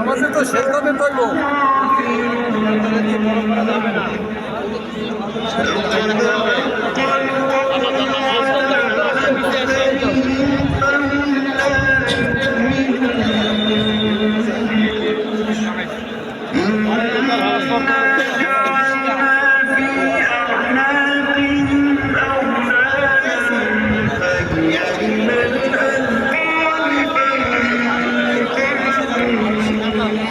আমাদের তো শেষ করবেন তৈব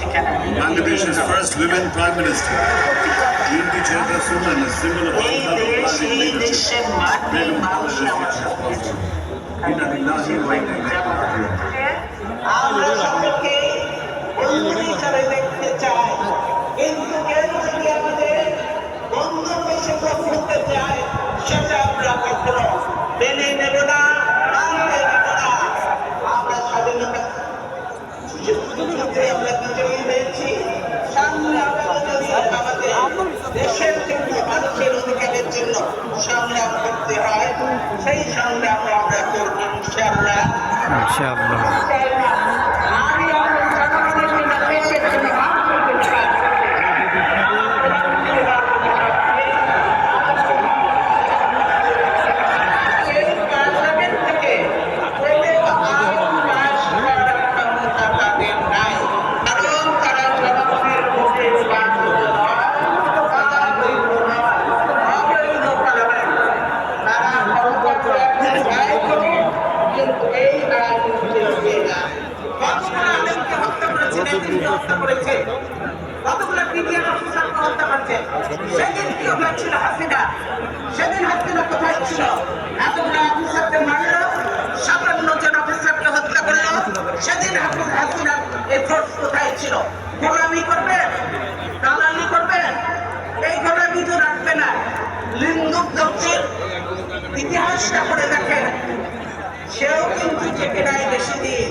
ঠিকানা নেই Bangladesh's first women prime minister, Unity Chairperson and a symbol of এই all দেশ democratic এই leadership. দেশের মাটি Begum মানুষই Khaleda আমার Zia. সব সেই সংগ্রাম আমরা করব ইনশাআল্লাহ। ইনশাআল্লাহ আমি আমার জনগণের জন্য দেশের জন্য কাজ করতে চাই এই পার্লামেন্ট থেকে কোনেও আইন পাস করার ক্ষমতা তাদের নাই। কারণ তারা জনগণের ভোটে নির্বাচিত নয়, তারা বৈধ নয়, অবৈধ পার্লামেন্ট। তারা ক্ষমতা রাখতে চাইতো, কিন্তু এই আইন চলবে না। কতগুলো আলেমকে কতগুলো বিডিআর অফিসারকে হত্যা করেছে। সেদিন কি হয়েছিল হাসিনা সেদিন হাসিনা কোথায় ছিল এতগুলো অফিসারকে মারলো সাতান্ন জন অফিসারকে হত্যা করল সেদিন হাসিনা হাসিনার এই ফোর্স কোথায় ছিল গোলামি করবে দালালি করবে এই গোলামি তো রাখবে না লিঙ্গুক দক্ষের ইতিহাসটা করে দেখেন সেও কিন্তু থেকে নেয় বেশি দিন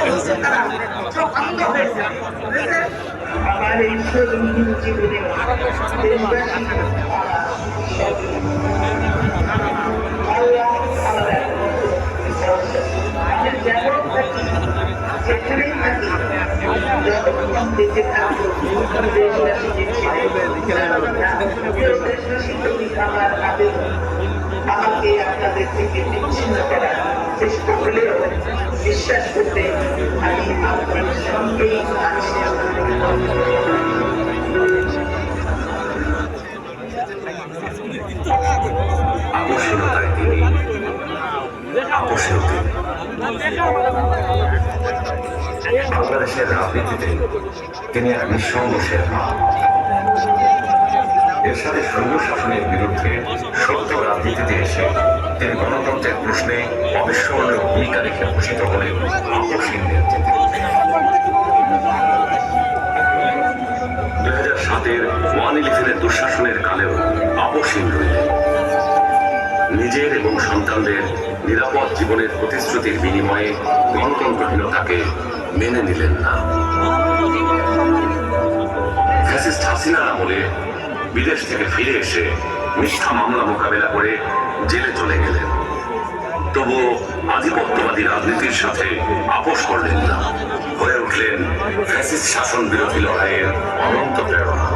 হচ্ছে তারা চোখ অন্ধ হয়ে আমার এই সরঞ্জিত জীবনে আমাকে আপনাদের থেকে বিচ্ছিন্ন করার চেষ্টা হলেও বিশ্বাস করতে আমি আপনার সঙ্গেই আছি। আকর্ষণীয়তায় তিনি আকর্ষণীয় বাংলাদেশের রাজনীতিতে তিনি এক নিঃসঙ্গ শেরপা এরশাদের সৈন্য শাসনের বিরুদ্ধে সত্য রাজনীতিতে এসে তিনি গণতন্ত্রের প্রশ্নে অবিস্মরণীয় ভূমিকা রেখে হলেন আপসীন নেতৃত্বে। দুই হাজার সাতের ওয়ান ইলেভেনের দুঃশাসনের কালেও আপসীন রইলেন। নিজের এবং সন্তানদের নিরাপদ জীবনের প্রতিশ্রুতির বিনিময়ে গণতন্ত্রহীনতাকে মেনে নিলেন না। ফ্যাসিস্ট হাসিনার আমলে বিদেশ থেকে ফিরে এসে মিথ্যা মামলা মোকাবেলা করে জেলে চলে গেলেন। তবুও আধিপত্যবাদী রাজনীতির সাথে আপোষ করলেন না। হয়ে উঠলেন ফ্যাসিস্ট শাসন বিরোধী লড়াইয়ের অনন্ত প্রেরণা।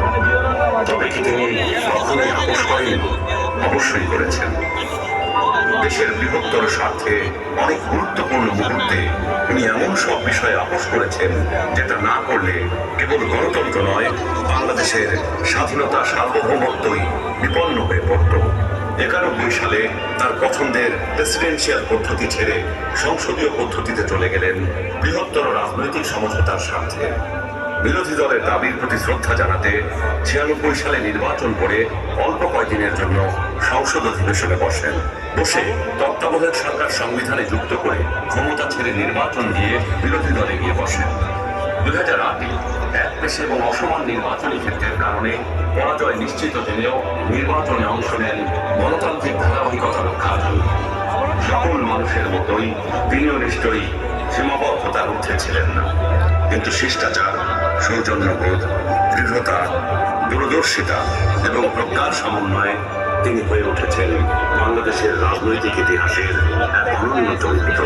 তবে কি তিনি কখনোই আপোষ করেন অবশ্যই করেছেন। দেশের বৃহত্তর স্বার্থে অনেক গুরুত্বপূর্ণ মুহূর্তে উনি এমন সব বিষয়ে আপোষ করেছেন যেটা না করলে কেবল গণতন্ত্র নয়, বাংলাদেশের স্বাধীনতা সার্বভৌমত্বই বিপন্ন হয়ে পড়ত। একানব্বই সালে তার পছন্দের প্রেসিডেন্সিয়াল পদ্ধতি ছেড়ে সংসদীয় পদ্ধতিতে চলে গেলেন বৃহত্তর রাজনৈতিক সমঝোতার স্বার্থে। বিরোধী দলের দাবির প্রতি শ্রদ্ধা জানাতে ছিয়ানব্বই সালে নির্বাচন করে অল্প কয়েকদিনের জন্য সংসদ অধিবেশনে বসেন। বসে তত্ত্বাবধায়ক সরকার সংবিধানে যুক্ত করে ক্ষমতা ছেড়ে নির্বাচন দিয়ে বিরোধী দলে গিয়ে বসেন। দুই হাজার আটে এক দেশে এবং অসমান নির্বাচনী ক্ষেত্রের কারণে পরাজয় নিশ্চিত জেনেও নির্বাচনে অংশ নেন গণতান্ত্রিক ধারাবাহিকতা রক্ষার জন্য সকল মানুষের মতোই তিনিও নিশ্চয়ই সীমাবদ্ধতার ঊর্ধ্বে ছিলেন না। কিন্তু শিষ্টাচার সৌজন্যবোধ দৃঢ়তা, দূরদর্শিতা এবং প্রজ্ঞার সমন্বয়ে তিনি হয়ে উঠেছেন বাংলাদেশের রাজনৈতিক ইতিহাসের এক অনন্য চরিত্র।